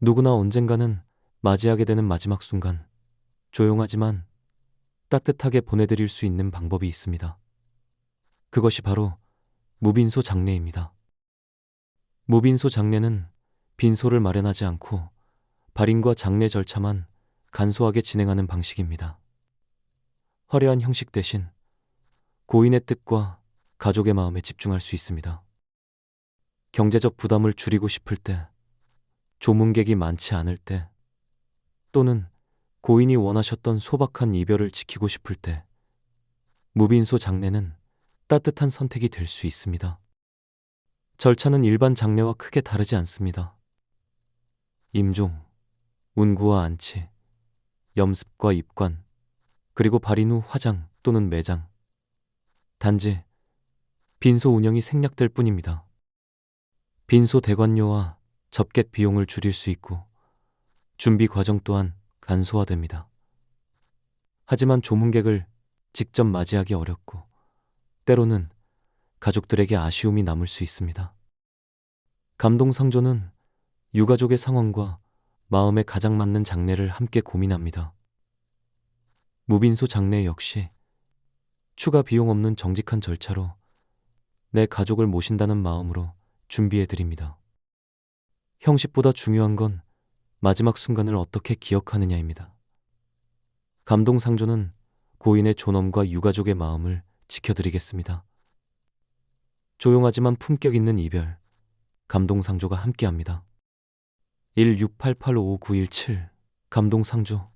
누구나 언젠가는 맞이하게 되는 마지막 순간, 조용하지만 따뜻하게 보내드릴 수 있는 방법이 있습니다. 그것이 바로 무빈소 장례입니다. 무빈소 장례는 빈소를 마련하지 않고 발인과 장례 절차만 간소하게 진행하는 방식입니다. 화려한 형식 대신 고인의 뜻과 가족의 마음에 집중할 수 있습니다. 경제적 부담을 줄이고 싶을 때, 조문객이 많지 않을 때, 또는 고인이 원하셨던 소박한 이별을 지키고 싶을 때, 무빈소 장례는 따뜻한 선택이 될 수 있습니다. 절차는 일반 장례와 크게 다르지 않습니다. 임종, 운구와 안치, 염습과 입관, 그리고 발인 후 화장 또는 매장. 단지 빈소 운영이 생략될 뿐입니다. 빈소 대관료와 접객 비용을 줄일 수 있고 준비 과정 또한 간소화됩니다. 하지만 조문객을 직접 맞이하기 어렵고 때로는 가족들에게 아쉬움이 남을 수 있습니다. 감동 상조는 유가족의 상황과 마음에 가장 맞는 장례를 함께 고민합니다. 무빈소 장례 역시 추가 비용 없는 정직한 절차로 내 가족을 모신다는 마음으로 준비해 드립니다. 형식보다 중요한 건 마지막 순간을 어떻게 기억하느냐입니다. 감동 상조는 고인의 존엄과 유가족의 마음을 지켜드리겠습니다. 조용하지만 품격 있는 이별, 감동 상조가 함께합니다. 168855917 감동 상조